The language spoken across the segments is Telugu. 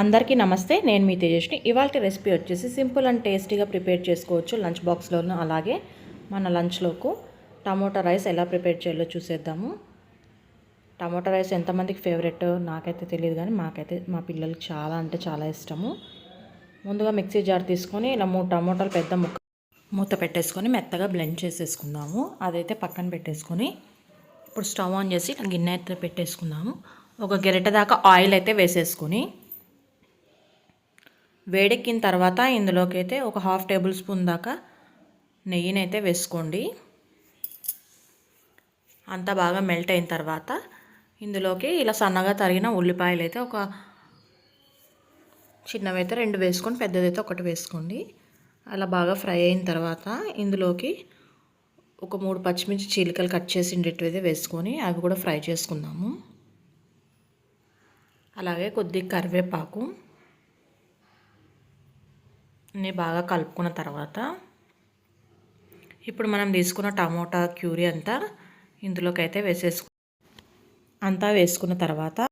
అందరికీ నమస్తే నేను మీ తేజస్ని ఇవాళ రెసిపీ వచ్చేసి సింపుల్ అండ్ టేస్టీగా ప్రిపేర్ చేసుకోవచ్చు. లంచ్ బాక్స్లోను అలాగే మన లంచ్లోకు టమోటా రైస్ ఎలా ప్రిపేర్ చేయాలో చూసేద్దాము. టమోటా రైస్ ఎంతమందికి ఫేవరెట్ నాకైతే తెలియదు కానీ మాకైతే మా పిల్లలకి చాలా అంటే చాలా ఇష్టము. ముందుగా మిక్సీ జార్ తీసుకొని ఇలా మూడు టమోటాలు పెద్ద ముక్క మూత పెట్టేసుకొని మెత్తగా బ్లెండ్ చేసేసుకుందాము. అదైతే పక్కన పెట్టేసుకొని ఇప్పుడు స్టవ్ ఆన్ చేసి ఇలా గిన్నె అయితే పెట్టేసుకుందాము. ఒక గెరిట దాకా ఆయిల్ అయితే వేసేసుకొని వేడెక్కిన తర్వాత ఇందులోకి అయితే ఒక హాఫ్ టేబుల్ స్పూన్ దాకా నెయ్యిని అయితే వేసుకోండి. అంతా బాగా మెల్ట్ అయిన తర్వాత ఇందులోకి ఇలా సన్నగా తరిగిన ఉల్లిపాయలు అయితే ఒక చిన్నవైతే రెండు వేసుకొని పెద్దదైతే ఒకటి వేసుకోండి. అలా బాగా ఫ్రై అయిన తర్వాత ఇందులోకి ఒక మూడు పచ్చిమిర్చి చీలికలు కట్ చేసి అయితే వేసుకొని అవి కూడా ఫ్రై చేసుకుందాము. అలాగే కొద్దిగా కరివేపాకు అన్నీ బాగా కలుపుకున్న తర్వాత ఇప్పుడు మనం తీసుకున్న టమోటా క్యూరీ అంతా ఇందులోకి అయితే వేసేసుకు అంతా వేసుకున్న తర్వాత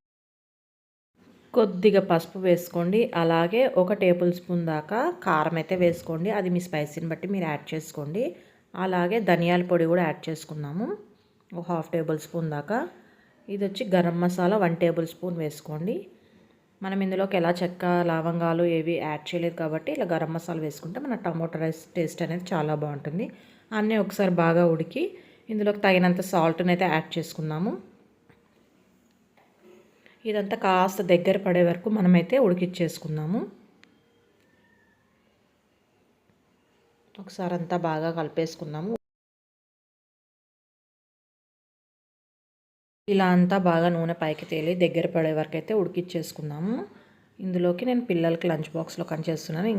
కొద్దిగా పసుపు వేసుకోండి. అలాగే ఒక టేబుల్ స్పూన్ దాకా కారం అయితే వేసుకోండి. అది మీ స్పైసీని బట్టి మీరు యాడ్ చేసుకోండి. అలాగే ధనియాల పొడి కూడా యాడ్ చేసుకున్నాము ఒక హాఫ్ టేబుల్ స్పూన్ దాకా. ఇది వచ్చి garam masala one tablespoon వేసుకోండి. మనం ఇందులోకి ఎలా చెక్క లవంగాలు ఏవి యాడ్ చేయలేదు కాబట్టి ఇలా గరం మసాలా వేసుకుంటే మన టమాటో రైస్ టేస్ట్ అనేది చాలా బాగుంటుంది. అన్నీ ఒకసారి బాగా ఉడికి ఇందులోకి తగినంత సాల్ట్ని అయితే యాడ్ చేసుకున్నాము ఇదంతా కాస్త దగ్గర పడే వరకు మనమైతే ఉడికిచ్చేసుకుందాము. ఒకసారి అంతా బాగా కలిపేసుకున్నాము ఇలా అంతా బాగా నూనె పైకి తేలి దగ్గర పడే వరకు అయితే ఉడికిచ్చేసుకుందాము. ఇందులోకి నేను పిల్లలకి లంచ్ బాక్స్లో కని చేస్తున్నాను.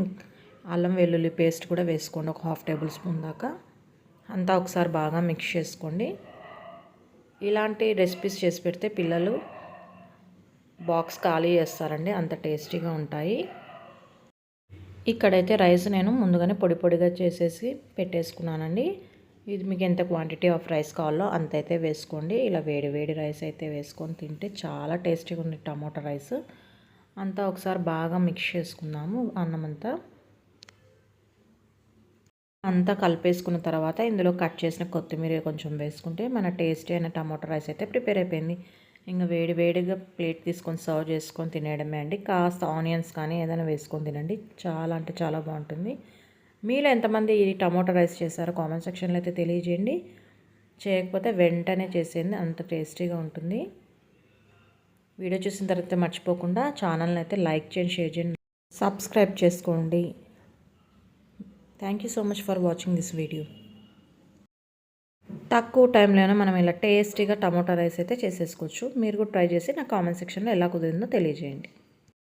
అల్లం వెల్లుల్లి పేస్ట్ కూడా వేసుకోండి. ఒక హాఫ్ టేబుల్ స్పూన్ దాకా. అంతా ఒకసారి బాగా మిక్స్ చేసుకోండి. ఇలాంటి రెసిపీస్ చేసి పెడితే పిల్లలు బాక్స్ ఖాళీ చేస్తారండి. అంత టేస్టీగా ఉంటాయి. ఇక్కడైతే రైస్ నేను ముందుగానే పొడి పొడిగా చేసేసి పెట్టేసుకున్నానండి. ఇది మీకు ఎంత క్వాంటిటీ ఆఫ్ రైస్ కావాలో అంత అయితే వేసుకోండి. ఇలా వేడి వేడి రైస్ అయితే వేసుకొని తింటే చాలా టేస్టీగా ఉంది టమాటా రైస్ అంతా ఒకసారి బాగా మిక్స్ చేసుకుందాము అన్నం అంతా. అంతా కలిపేసుకున్న తర్వాత ఇందులో కట్ చేసిన కొత్తిమీర కొంచెం వేసుకుంటే మన టేస్టీ అయిన టమాటా రైస్ అయితే ప్రిపేర్ అయిపోయింది. ఇంకా వేడి వేడిగా ప్లేట్ తీసుకొని సర్వ్ చేసుకొని తినేయడమే అండి. కాస్త ఆనియన్స్ కానీ ఏదైనా వేసుకొని తినండి. చాలా అంటే చాలా బాగుంటుంది. మీలో ఎంతమంది ఈ టమాటో రైస్ చేశారో కామెంట్ సెక్షన్లో అయితే తెలియజేయండి. చేయకపోతే వెంటనే చేసేయండి. అంత టేస్టీగా ఉంటుంది. వీడియో చూసిన తర్వాత మర్చిపోకుండా ఛానల్ని అయితే లైక్ చేయండి షేర్ చేయండి సబ్స్క్రైబ్ చేసుకోండి. Thank you so much for watching this video. తక్కువ టైంలోనే మనం ఇలా టేస్టీగా టమాటో రైస్ అయితే చేసేసుకోవచ్చు. మీరు కూడా ట్రై చేసి నా కామెంట్ సెక్షన్లో ఎలా కుదిరిందో తెలియజేయండి.